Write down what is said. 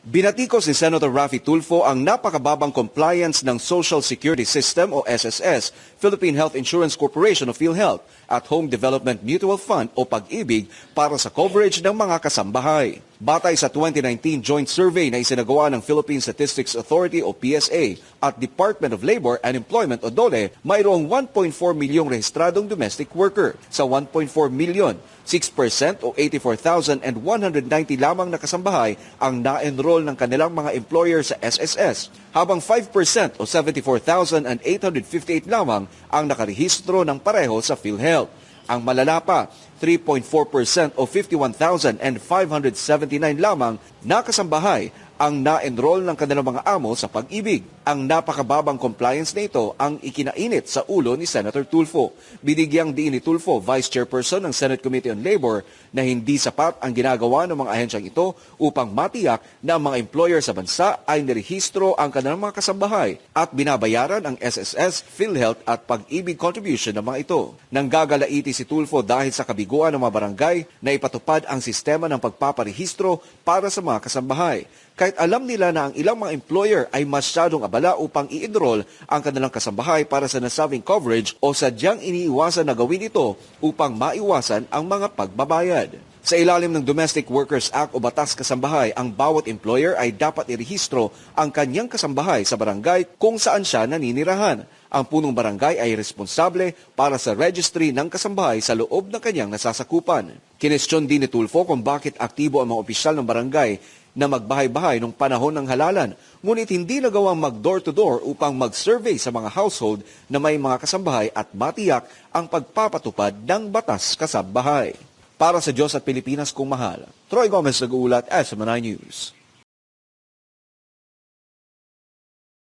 Binatikos ni Senator Raffy Tulfo ang napakababang compliance ng Social Security System o SSS, Philippine Health Insurance Corporation o PhilHealth at Home Development Mutual Fund o Pag-ibig para sa coverage ng mga kasambahay. Batay sa 2019 joint survey na isinagawa ng Philippine Statistics Authority o PSA at Department of Labor and Employment o DOLE, mayroong 1.4 milyong rehistradong domestic worker. Sa 1.4 milyon, 6% o 84,190 lamang na kasambahay ang na-enroll ng kanilang mga employer sa SSS, habang 5% o 74,858 lamang ang nakarehistro ng pareho sa PhilHealth. Ang malala pa, 3.4% o 51,579 lamang na kasambahay ang na-enroll ng kanilang mga amo sa pag-ibig. Ang napakababang compliance na ito ang ikinainit sa ulo ni Senator Tulfo. Binigyang diin ni Tulfo, Vice Chairperson ng Senate Committee on Labor, na hindi sapat ang ginagawa ng mga ahensyang ito upang matiyak na ang mga employer sa bansa ay nirehistro ang kanilang mga kasambahay at binabayaran ang SSS, PhilHealth at pag-ibig contribution ng mga ito. Nanggagalaiti si Tulfo dahil sa kabiguan ng mga barangay na ipatupad ang sistema ng pagpaparehistro para sa mga kasambahay kahit alam nila na ang ilang mga employer ay masyadong abala upang i-enroll ang kanilang kasambahay para sa nasabing coverage o sadyang iniiwasan na gawin ito upang maiwasan ang mga pagbabayad. Sa ilalim ng Domestic Workers Act o Batas Kasambahay, ang bawat employer ay dapat irehistro ang kanyang kasambahay sa barangay kung saan siya naninirahan. Ang punong barangay ay responsable para sa registry ng kasambahay sa loob ng kanyang nasasakupan. Kinestyon din ni Tulfo kung bakit aktibo ang mga opisyal ng barangay na magbahay-bahay nung panahon ng halalan, ngunit hindi nagawang mag-door-to-door upang mag-survey sa mga household na may mga kasambahay at matiyak ang pagpapatupad ng batas kasambahay. Para sa Diyos at Pilipinas kung mahal, Troy Gomez nag-uulat, SMNI News.